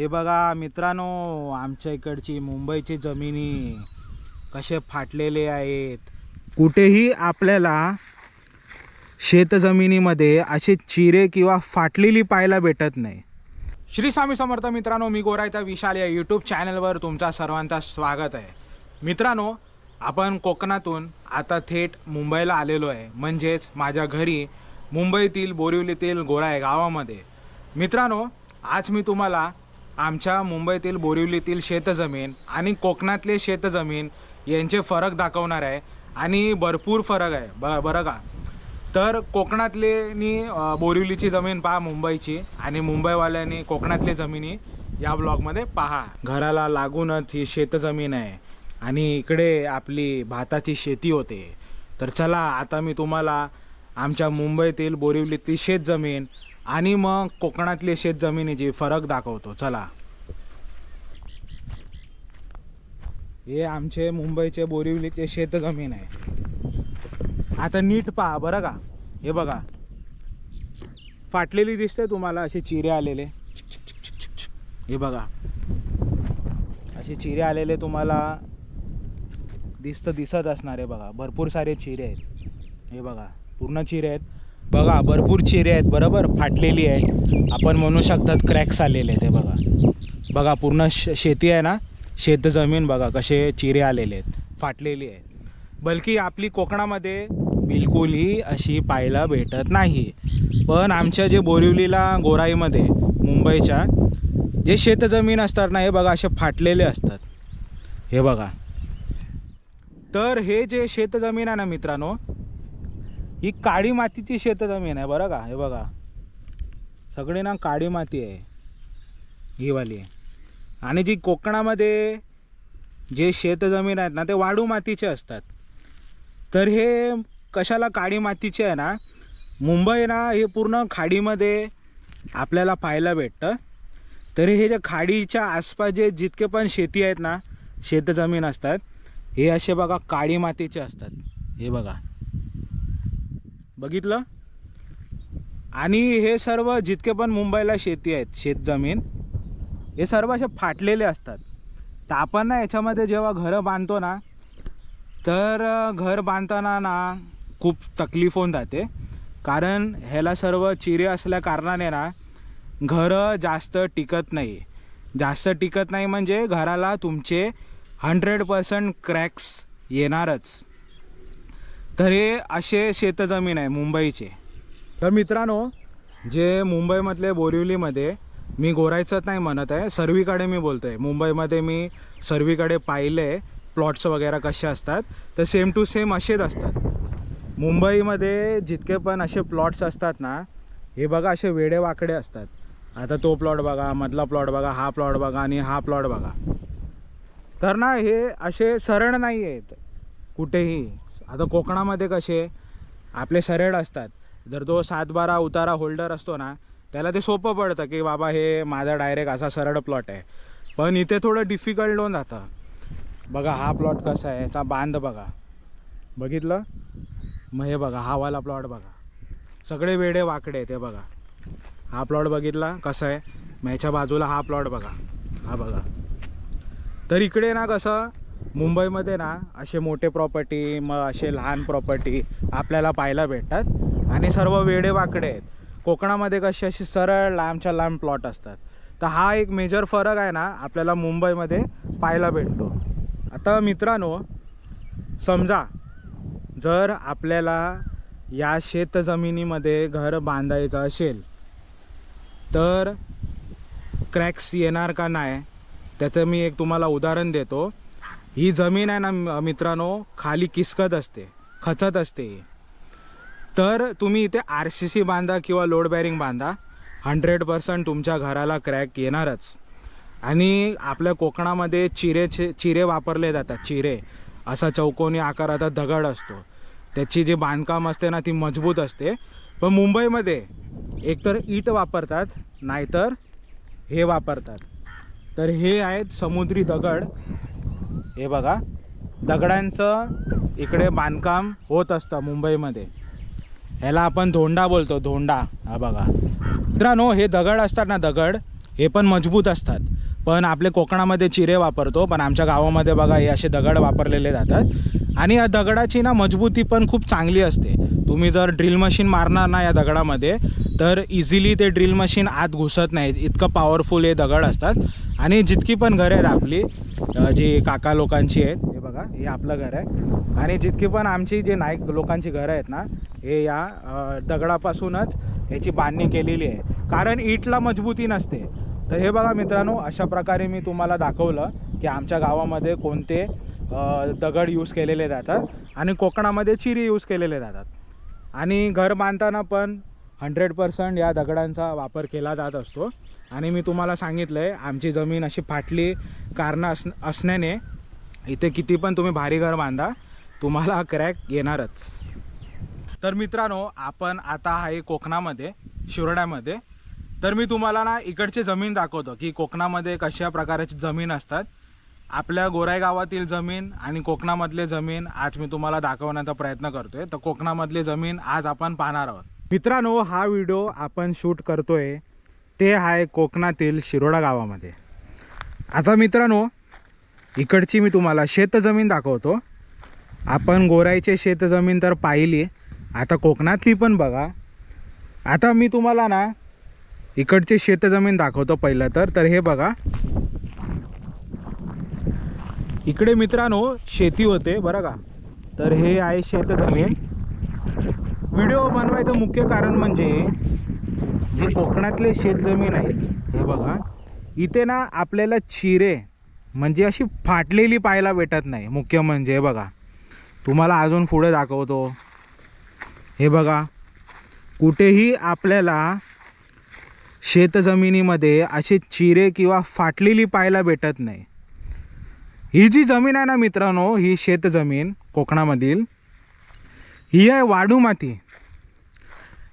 हे बघा मित्रांनो आमच्या इकडची मुंबईची जमिनी कसे फाटलेले आहेत. कुठेही आपल्याला शेतजमिनीमध्ये असे चिरे किंवा फाटलेली पाहायला भेटत नाही. श्री स्वामी समर्थ मित्रांनो मी गोरायचा विशाल या यूट्यूब चॅनलवर तुमचा सर्वांचा स्वागत आहे. मित्रांनो आपण कोकणातून आता थेट मुंबईला आलेलो आहे. म्हणजेच माझ्या घरी मुंबईतील बोरिवलीतील गोराय गावामध्ये. मित्रांनो आज मी तुम्हाला आमच्या मुंबईतील बोरिवलीतील शेतजमीन आणि कोकणातले शेतजमीन यांचे फरक दाखवणार आहे आणि भरपूर फरक आहे. ब बरं का? तर कोकणातलेनी बोरिवलीची जमीन पहा मुंबईची आणि मुंबईवाल्यांनी कोकणातली जमिनी या ब्लॉगमध्ये पहा. घराला लागूनच ही शेतजमीन आहे आणि इकडे आपली भाताची शेती होते. तर चला आता मी तुम्हाला आमच्या मुंबईतील बोरिवलीतील शेतजमीन आणि मग कोकणातले शेतजमिनीची फरक दाखवतो. चला. हे आमचे मुंबईचे बोरिवलीचे शेतजमीन आहे. आता नीट पहा बरं का. हे बघा. फाटलेली दिसते तुम्हाला असे चिरे आलेले. हे बघा. असे चिरे आलेले तुम्हाला दिसत दिसत असणार आहे बघा. भरपूर सारे चिरे आहेत. हे बघा. पूर्ण चिरे आहेत. बघा भरपूर चिरे आहेत बरोबर? फाटलेली आहे. आपण म्हणू शकतात क्रॅक्स आलेले आहेत हे बघा. बघा पूर्ण श शेती आहे ना? शेतजमीन बघा कसे चिरे आलेले आहेत फाटलेली आहे. बल्कि आपली कोकणामध्ये बिलकुलही अशी पाहायला भेटत नाही. पण आमच्या जे बोरिवलीला गोराईमध्ये मुंबईच्या जे शेतजमीन असतात ना हे बघा असे फाटलेले असतात. हे बघा. तर हे जे शेतजमीन आहे ना मित्रांनो ही काळी मातीची शेतजमीन आहे बरं का? हे बघा. सगळी ना काळी माती आहे. ही वाली आणि जी कोकणामध्ये जे शेतजमीन आहेत ना ते वाळू मातीचे असतात. तर हे कशाला काळी मातीचे आहे ना? मुंबई ना हे पूर्ण खाडीमध्ये आपल्याला पाहायला भेटतं. तरी हे जे खाडीच्या आसपास जे जितके पण शेती आहेत ना शेतजमीन असतात हे असे बघा काळी मातीचे असतात. हे बघा. बघितलं? आणि हे सर्व जितके पण मुंबईला शेती आहेत शेतजमीन हे सर्व असे फाटलेले असतात. तर आपण ना याच्यामध्ये जेव्हा घरं बांधतो ना तर घर बांधताना ना खूप तकलीफ होऊन जाते. कारण ह्याला सर्व चिरे असल्या कारणाने ना घरं जास्त टिकत नाही. जास्त टिकत नाही म्हणजे घराला तुमचे हंड्रेड पर्सेंट क्रॅक्स येणारच. तर हे असे शेतजमीन आहे मुंबईचे. तर मित्रांनो जे मुंबईमधले बोरिवलीमध्ये मी गोरायचंच नाही म्हणत आहे सर्वीकडे मी बोलतो आहे मुंबईमध्ये मी सर्वीकडे पाहिले प्लॉट्स वगैरे कसे असतात तर सेम टू सेम असेच असतात. मुंबईमध्ये जितके पण असे प्लॉट्स असतात ना हे बघा असे वेडे वाकडे असतात. आता तो प्लॉट बघा मधला प्लॉट बघा हा प्लॉट बघा आणि हा प्लॉट बघा. तर ना हे असे सरळ नाही आहेत कुठेही. आता कोकणामध्ये कसे आपले सरळ असतात. जर तो सात बारा उतारा होल्डर असतो ना त्याला ते सोपं पडतं की बाबा हे माझा डायरेक्ट असा सरळ प्लॉट आहे. पण इथे थोडं डिफिकल्ट होऊन जातं. बघा हा प्लॉट कसा आहे याचा बांध बघा. बघितलं? मग हे बघा हा वाला प्लॉट बघा. सगळे वेडे वाकडे आहेत बघा. हा प्लॉट बघितला? कसं आहे? मग ह्याच्या बाजूला हा प्लॉट बघा. हा बघा. तर इकडे ना कसं मुंबईमध्ये ना असे मोठे प्रॉपर्टी मग असे लहान प्रॉपर्टी आपल्याला पाहायला भेटतात. आणि सर्व वेडेवाकडे आहेत. कोकणामध्ये कसे असे सरळ लांबच्या लांब प्लॉट असतात. तर हा एक मेजर फरक आहे ना आपल्याला मुंबईमध्ये पाहायला भेटतो. आता मित्रांनो समजा जर आपल्याला या शेतजमिनीमध्ये घर बांधायचं असेल तर क्रॅक्स येणार का नाही? त्याचं मी एक तुम्हाला उदाहरण देतो. ही जमीन आहे ना मित्रांनो खाली किसकत असते खचत असते. तर तुम्ही इथे आर सी सी बांधा किंवा लोड बॅरिंग बांधा. हंड्रेड पर्सेंट तुमच्या घराला क्रॅक येणारच. आणि आपल्या कोकणामध्ये चिरेचे चिरे वापरले जातात चिरे. असा चौकोनी आकाराचा दगड असतो. त्याची जी बांधकाम असते ना ती मजबूत असते. पण मुंबईमध्ये एकतर ईट वापरतात नाहीतर हे वापरतात. तर हे आहेत समुद्री दगड. हे बघा दगडांचं इकडे बांधकाम होत असतं मुंबईमध्ये. ह्याला आपण धोंडा बोलतो धोंडा. हा बघा. मित्रांनो हे दगड असतात ना दगड हे पण मजबूत असतात. पण आपले कोकणामध्ये चिरे वापरतो पण आमच्या गावामध्ये बघा हे असे दगड वापरलेले जातात. आणि या दगडाची ना मजबूती पण खूप चांगली असते. तुम्ही जर ड्रिल मशीन मारणार ना या दगडामध्ये तर इझिली ते ड्रिल मशीन आत घुसत नाही. इतकं पॉवरफुल हे दगड असतात. आणि जितकी पण घरे आहेत आपली जी काका लोकांची आहेत हे बघा हे आपलं घर आहे. आणि जितकी पण आमची जे नाईक लोकांची घरं आहेत ना हे या दगडापासूनच याची बांधणी केलेली आहे. कारण ईटला मजबूती नसते. तर हे बघा मित्रांनो अशा प्रकारे मी तुम्हाला दाखवलं की आमच्या गावामध्ये कोणते दगड यूज केलेले जातात आणि कोकणामध्ये चिरी यूज केलेले जातात. आणि घर बांधताना पण हंड्रेड पर्सेंट या दगडांचा वापर केला जात असतो. आणि मी तुम्हाला सांगितलं आहे आमची जमीन अशी फाटली कारणं अस असण्याने इथे किती पण तुम्ही भारी घर बांधा तुम्हाला क्रॅक येणारच. तर मित्रांनो आपण आता आहे कोकणामध्ये शिरोड्यामध्ये. तर मी तुम्हाला ना इकडची जमीन दाखवतो की कोकणामध्ये कशा प्रकारची जमीन असतात. आपल्या गोराई गावातील जमीन आणि कोकणामधले जमीन आज मी तुम्हाला दाखवण्याचा प्रयत्न करतोय. तर कोकणामधली जमीन आज आपण पाहणार आहोत. मित्रांनो हा व्हिडिओ आपण शूट करतोय ते आहे कोकणातील शिरोडा गावामध्ये. आता मित्रांनो इकडची मी तुम्हाला शेतजमीन दाखवतो. आपण गोराईचे शेतजमीन तर पाहिली आता कोकणातली पण बघा. आता मी तुम्हाला ना इकडचे शेतजमीन दाखवतो पहिलं तर तर हे बघा. इकडे मित्रांनो शेती होते बरं का? तर हे आहे शेतजमीन. व्हिडिओ बनवायचं मुख्य कारण म्हणजे जे कोकणातले शेतजमीन आहेत हे बघा इथे ना आपल्याला चिरे म्हणजे अशी फाटलेली पाहायला भेटत नाही. मुख्य म्हणजे हे बघा. तुम्हाला अजून पुढे दाखवतो. हे बघा. कुठेही आपल्याला शेतजमिनीमध्ये असे चिरे किंवा फाटलेली पाहायला भेटत नाही. ही जी जमीन आहे ना मित्रांनो ही शेतजमीन कोकणामधील ही आहे वाडू माती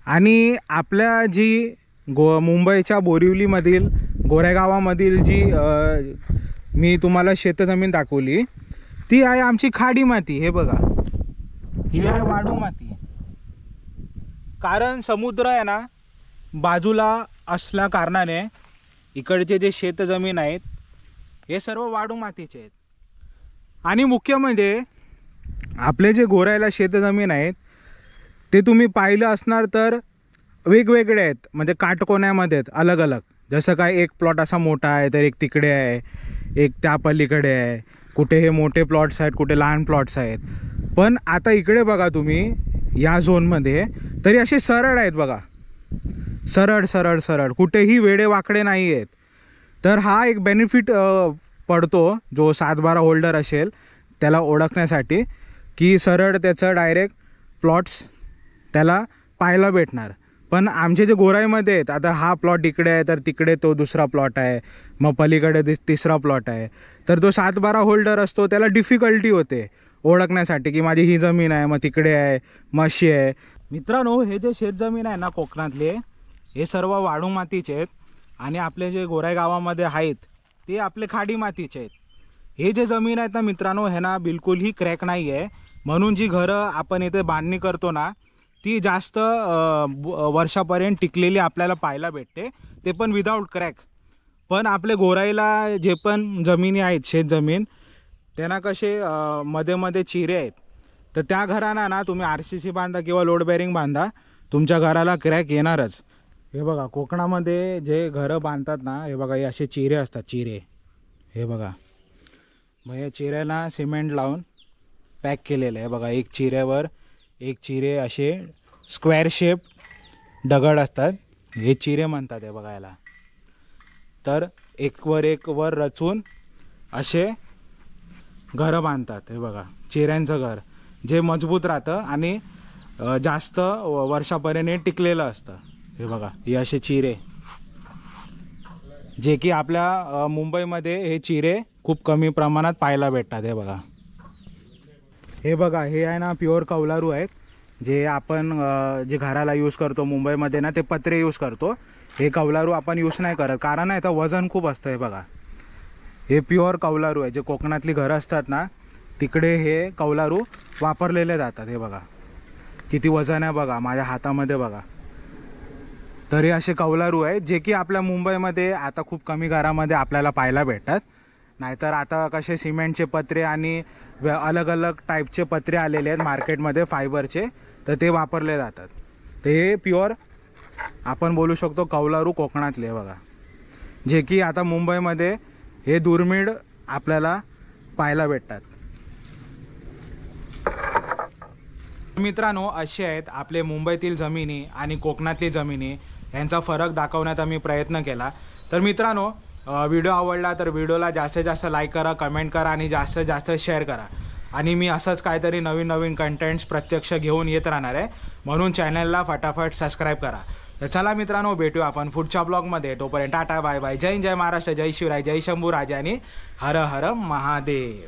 आणि आपल्या जी गो मुंबईच्या बोरिवलीमधील गोरेगावामधील जी मी तुम्हाला शेतजमीन दाखवली ती आहे आमची खाडी माती हे बघा. ही आहे वाडू माती. कारण समुद्र आहे ना बाजूला असल्या कारणाने इकडचे जे शेतजमीन आहेत हे सर्व वाडू मातीचे आहेत. आणि मुख्य म्हणजे आपले जे गोरायला शेतजमीन आहेत ते तुम्ही पाहिलं असणार तर वेगवेगळे आहेत. म्हणजे काटकोण्यामध्ये आहेत अलग अलग जसं काय एक प्लॉट असा मोठा आहे तर एक तिकडे आहे एक त्या पलीकडे आहे. कुठे हे मोठे प्लॉट्स आहेत कुठे लहान प्लॉट्स आहेत. पण आता इकडे बघा तुम्ही या झोनमध्ये तरी असे सरळ आहेत बघा. सरळ सरळ सरळ. कुठेही वेडे वाकडे नाही आहेत. तर हा एक बेनिफिट पडतो जो सातबारा होल्डर असेल त्याला ओळखण्यासाठी की सरळ त्याचं डायरेक्ट प्लॉट्स त्याला पाहायला भेटणार. पण आमचे जे गोराईमध्ये आहेत आता हा प्लॉट इकडे आहे तर तिकडे तो दुसरा प्लॉट आहे. मग पलीकडे तिसरा प्लॉट आहे. तर तो सातबारा होल्डर असतो त्याला डिफिकल्टी होते ओळखण्यासाठी की माझी ही जमीन आहे मग तिकडे आहे मशी आहे. मित्रांनो हे जे शेतजमीन आहे ना कोकणातले हे सर्व वाळू मातीचे आहेत आणि आपले जे गोराई गावामध्ये आहेत ते आपले खाडी मातीचे आहेत. हे जे जमीन आहेत ना मित्रांनो हे ना बिलकुलही क्रॅक नाही आहे म्हणून जी घरं आपण इथे बांधणी करतो ना ती जास्त ब- वर्षापर्यंत टिकलेली आपल्याला पाहायला भेटते. ते पण विदाऊट क्रॅक पण आपले गोराईला जे पण जमिनी आहेत शेतजमीन त्यांना कसे मध्ये मध्ये चिरे आहेत. तर त्या घरांना ना तुम्ही आर सी सी बांधा किंवा लोड बेरिंग बांधा तुमच्या घराला क्रॅक येणारच. हे बघा कोकणामध्ये जे घरं बांधतात ना हे बघा हे असे चिरे असतात चिरे. हे बघा. मग या चिऱ्याला सिमेंट लावून पॅक केलेलं आहे. बघा एक चिऱ्यावर एक चिरे असे स्क्वेअर शेप दगड असतात. हे चिरे म्हणतात हे बघायला. तर एक वर एक वर रचून असे घरं बांधतात. हे बघा चिऱ्यांचं घर. जे मजबूत राहतं आणि जास्त व- वर्षापर्यंत टिकलेलं असतं. हे बघा हे असे चिरे. जे की आपल्या मुंबईमध्ये हे चिरे खूप कमी प्रमाणात पाहायला भेटतात. हे बघा. हे बघा हे आहे ना प्युअर कौलारू आहेत. जे आपण जे घराला यूज करतो मुंबईमध्ये ना ते पत्रे यूज करतो. हे कौलारू आपण यूज नाही करत. कारण आहे तर वजन खूप असतं हे बघा. हे प्युअर कौलारू आहे. जे कोकणातली घरं असतात ना तिकडे हे कौलारू वापरलेले जातात हे बघा. किती वजन आहे बघा माझ्या हातामध्ये बघा. तर हे असे कौलारू आहेत जे की आपल्या मुंबईमध्ये आता खूप कमी घरामध्ये आपल्याला पाहायला भेटतात. नाहीतर आता कसे सिमेंटचे पत्रे आणि अलग अलग टाईपचे पत्रे आलेले आहेत मार्केटमध्ये फायबरचे तर ते वापरले जातात. ते हे प्युअर आपण बोलू शकतो कौलारू कोकणातले बघा. जे की आता मुंबईमध्ये हे दुर्मिळ आपल्याला पाहायला भेटतात. मित्रांनो असे आहेत आपले मुंबईतील जमिनी आणि कोकणातली जमिनी. यांचा फरक दाखवण्याचा मी प्रयत्न केला. तर मित्रांनो व्हिडिओ आवडला तर व्हिडिओला जास्तीत जास्त लाईक करा कमेंट करा आणि जास्तीत जास्त शेअर करा. आणि मी असंच काहीतरी नवीन नवीन कंटेंट्स प्रत्यक्ष घेऊन येत राहणार आहे. म्हणून चॅनलला फटाफट सबस्क्राईब करा. तर चला मित्रांनो भेटूया आपण पुढच्या ब्लॉगमध्ये तोपर्यंत टाटा बाय बाय जय जय महाराष्ट्र जय शिवराय जय शंभू राजा आणि हर हर महादेव.